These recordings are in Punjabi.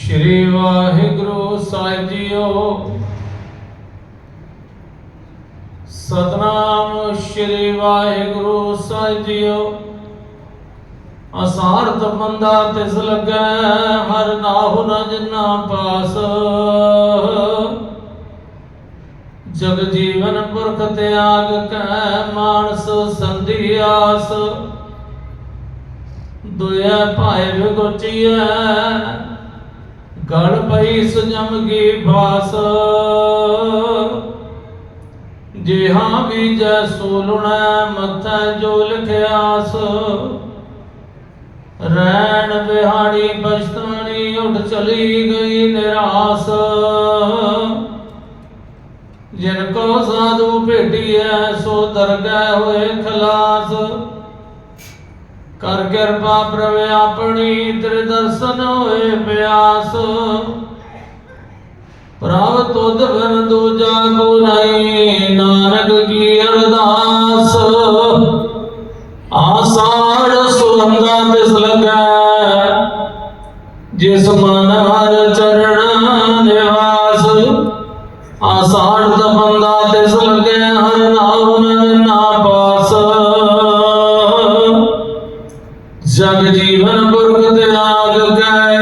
ਸ਼੍ਰੀ ਵਾਹਿਗੁਰੂ ਸਾਹਿਬ ਜੀਓ। ਸਤਨਾਮ ਸ਼੍ਰੀ ਵਾਹਿਗੁਰੂ ਸਾਹਿਬ ਜੀਓ। ਅਸਾਰਥ ਬੰਦਾ ਤਿਸ ਲੱਗੈ, ਹਰ ਨਾਹੁ ਨ ਜਿਨਾ ਪਾਸ। ਜਗ ਜੀਵਨ ਪੁਰਖ ਤਿਆਗ ਕੈ, ਮਾਨਸ ਸੰਧੀ ਆਸ। ਦੁਆ ਭਾਇ ਵਿਗੋਚੀਐ ਗੜ ਪਈ ਸੁਜਮ ਕੀ ਭਾਸ। ਜਿਹਾਂ ਬੀਜੈ ਸੋਲੁਣੈ ਮਥੈ ਜੋ ਲਿਖਿਆਸ। ਰੈਣ ਬਿਹਾੜੀ ਬਚਤਾਣੀ ਉੱਠ ਚਲੀ ਗਈ ਨਿਰਾਸ। ਜਿਨ ਕੋ ਸਾਧੂ ਭੇਟੀਐ ਸੋ ਦਰਗਹਿ ਹੋਏ ਖਲਾਸ। ਕਰ ਕਿਰਪਾ ਪ੍ਰਭ ਆਪਣੀ ਤੇਰੇ ਦਰਸ਼ਨ ਹੋਏ ਪਿਆਸ। ਪ੍ਰਭ ਤੁਧ ਬਿਨ ਦੂਜਾ ਕੋ ਨਹੀਂ, ਨਾਨਕ ਕੀ ਅਰਦਾਸ। ਆਸਾਰ ਸੁਹੰਦਾ ਤਿਸ ਲਗੈ, ਜਿਸ ਮਨ ਹਰ ਚਰਣਾ ਨਿਵਾਸ। ਆਸਾਰ ਦਾ ਬੰਦਾ ਤਿਸ ਲਗੈ ਜਗ ਜੀਵਨ ਗੁਰਗਤ ਆਗ ਕੈ,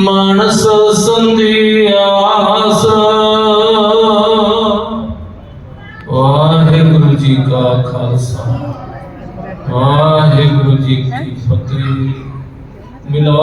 ਮਾਨਸ ਸੰਧੀ ਆਸ। ਵਾਹਿਗੁਰੂ ਜੀ ਕਾ ਖਾਲਸਾ, ਵਾਹਿਗੁਰੂ ਜੀ ਕੀ ਫਤਿਹ। ਮਿਲਾਓ